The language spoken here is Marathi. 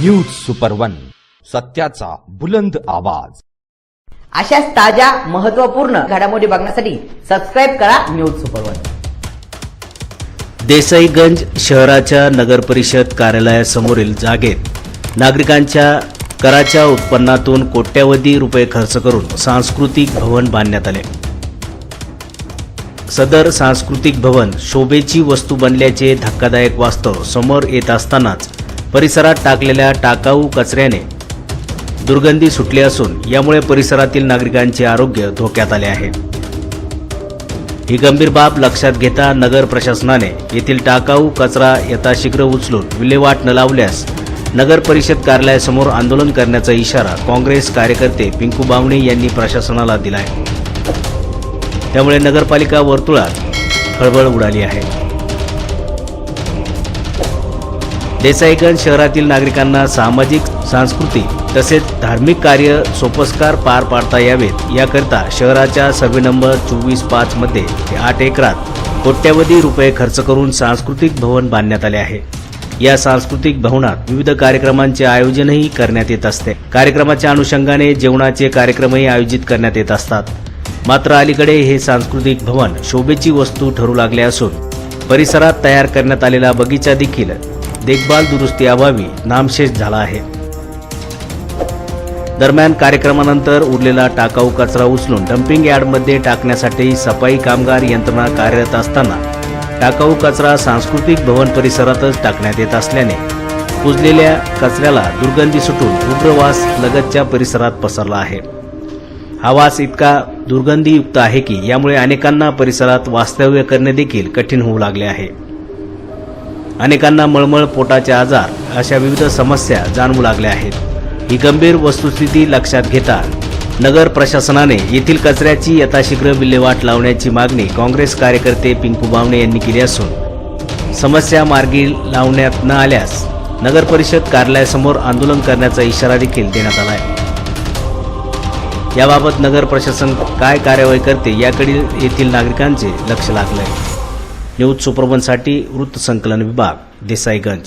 न्यूज सुपर वन सत्याचा बुलंद आवाज. अशाच ताज्या महत्त्वपूर्ण घडामोडी बघण्यासाठी सबस्क्राईब करा न्यूज सुपर वन देसाईगंज शहराच्या नगरपरिषद कार्यालयासमोरील जागेत नागरिकांच्या कराच्या उत्पन्नातून कोट्यवधी रुपये खर्च करून सांस्कृतिक भवन बांधण्यात आले. सदर सांस्कृतिक भवन शोभेची वस्तू बनल्याचे धक्कादायक वास्तव समोर येत असतानाच परिसरात टाकलेल्या टाकाऊ कचऱ्याने दुर्गंधी सुटली असून यामुळे परिसरातील नागरिकांचे आरोग्य धोक्यात आले आहे. ही गंभीर बाब लक्षात घेता नगर प्रशासनाने येथील टाकाऊ कचरा यथाशीघ्र उचलून विल्हेवाट न लावल्यास नगर परिषद कार्यालयासमोर आंदोलन करण्याचा इशारा काँग्रेस कार्यकर्ते पिंकू बावणे यांनी प्रशासनाला दिला आहे त्यामुळे नगरपालिका वर्तुळात खळबळ उडाली आहे. देसाईगंज शहरातील नागरिकांना सामाजिक सांस्कृतिक तसेच धार्मिक कार्य सोपस्कार पार पाडता यावेत. याकरिता शहराच्या सर्वे नंबर चोवीस पाच मध्ये आठ एकरात कोट्यवधी रुपये खर्च करून सांस्कृतिक भवन बांधण्यात आले आहे. या सांस्कृतिक भवनात विविध कार्यक्रमांचे आयोजनही करण्यात येत असते. कार्यक्रमाच्या अनुषंगाने जेवणाचे कार्यक्रमही आयोजित करण्यात येत असतात. मात्र अलीकडे हे सांस्कृतिक भवन शोभेची वस्तू ठरू लागले असून परिसरात तयार करण्यात आलेला बगीचा देखील देखभाल दुरुस्ती अभावी नामशेष झाला आहे. दरम्यान कार्यक्रमानंतर उरलेला टाकाऊ कचरा उचलून डम्पिंग यार्डमध्ये टाकण्यासाठी सफाई कामगार यंत्रणा कार्यरत असताना टाकाऊ कचरा सांस्कृतिक भवन परिसरातच टाकण्यात येत असल्याने कुजलेल्या कचऱ्याला दुर्गंधी सुटून उग्रवास लगतच्या परिसरात पसरला आहे. हा वास इतका दुर्गंधीयुक्त आहे की यामुळे अनेकांना परिसरात वास्तव्य करणे देखील कठीण होऊ लागले आहे. अनेकांना मळमळ पोटाचे आजार अशा विविध समस्या जाणवू लागल्या आहेत. ही गंभीर वस्तुस्थिती लक्षात घेता नगर प्रशासनाने येथील कचऱ्याची यथाशीघ्र विल्हेवाट लावण्याची मागणी काँग्रेस कार्यकर्ते पिंकू बावणे यांनी केली असून समस्या मार्गी लावण्यात न आल्यास नगर परिषद कार्यालयासमोर आंदोलन करण्याचा इशारा देखील देण्यात आला आहे. याबाबत नगर प्रशासन काय कार्यवाही करते याकडे येथील नागरिकांचे लक्ष लागलंय. न्यूज वृत्त वृत्तसंकलन विभाग देसाईगंज.